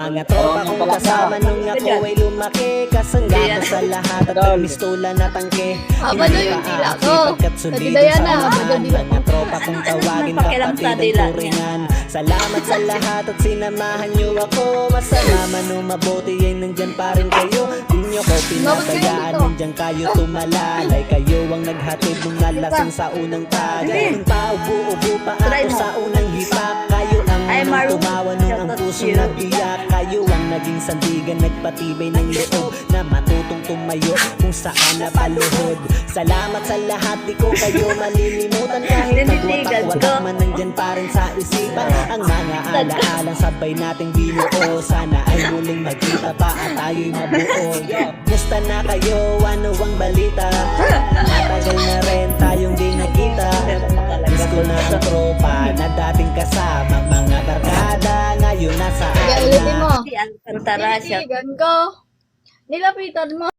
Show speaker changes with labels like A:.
A: Mga tropa kong kasama nung ako ay lumaki Kasanggata sa lahat at nagmistula na tangke.
B: Haba na yung dila ko. Pati Diana,
A: Mga tropa kong tawagin kapatid ang turingan. Salamat sa lahat at sinamahan niyo ako. Masama man o mabuti ay nandyan pa rin kayo. Di niyo ko pinabayaan Nandyan kayo tumalalay Kayo ang naghatid ng nalasing sa unang tagay Nung paubo-ubo pa ako sa unang
C: you.
A: nagbiyak Kayo ang naging sandigan Nagpatibay ng loob Na matutong tumayo Kung saan napaluhod Salamat sa lahat Di ko kayo malilimutan Kahit
C: Tinitigan
A: nagwatak-watak
C: ko.
A: man Nandyan pa rin sa isipan Ang mga alaalang sabay nating binuo Sana ay muling magkita pa At tayo'y mabuo Musta na kayo? Ano ang balita? Matagal na rin tayong di nakita Miss ko na ang tropa Na dating kasama Ngayon nasa
B: Kaya ulitin mo.
C: Si Alcantara siya.
B: Titigan ko. Nilapitan mo.